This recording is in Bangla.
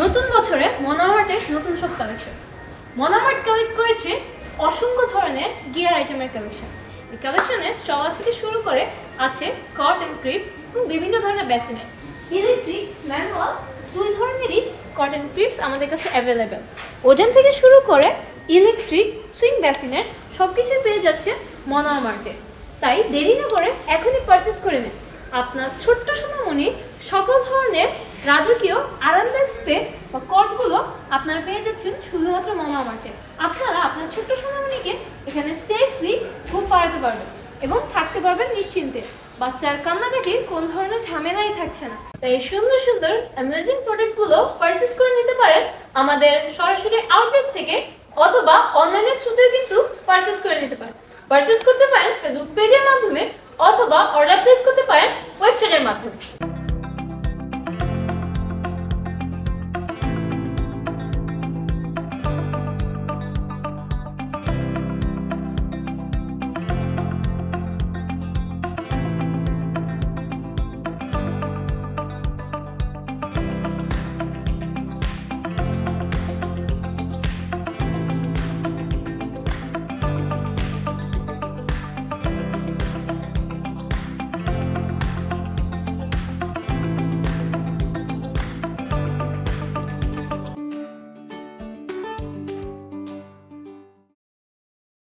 নতুন বছরে মনামার্টের নতুন সব কালেকশন মনামার্ট কালেক্ট করেছে অসংখ্য ধরনের গিয়ার আইটেমের কালেকশন এই কালেকশনে স্ট্রলার থেকে শুরু করে আছে কট অ্যান্ড ক্রিপস এবং বিভিন্ন ধরনের বেসিনের ইলেকট্রিক ম্যানুয়াল দুই ধরনেরই কট অ্যান্ড ক্রিপস আমাদের কাছে অ্যাভেলেবেল ওডেন থেকে শুরু করে ইলেকট্রিক সুইং বেসিনের সব কিছুই পেয়ে যাচ্ছে মনামার্টে তাই দেরি না করে এখনই পারচেস করে নিন। আপনার ছোট্ট সোনামণি সকল ধরনের রাজকীয় আরামদায়ক স্পেস বা কটগুলো আপনারা পেয়ে যাচ্ছেন শুধুমাত্র মামা মার্কেট আপনারা আপনার ছোট্ট সোনামণিকে এখানে সেফলি খুব পাড়াতে পারবেন এবং থাকতে পারবেন নিশ্চিন্তে। বাচ্চার কান্নাকাটির কোন ধরনের ঝামেলাই থাকছে না। তাই সুন্দর সুন্দর অ্যামেজিং প্রোডাক্টগুলো পারচেস করে নিতে পারেন আমাদের সরাসরি আউটলেট থেকে অথবা অনলাইনের থ্রুতেও কিন্তু পারচেস করে নিতে পারেন। পারচেস করতে পারেন ফেসবুক পেজের মাধ্যমে অথবা অর্ডার প্লেস করতে পারেন ওয়েবসাইটের মাধ্যমে।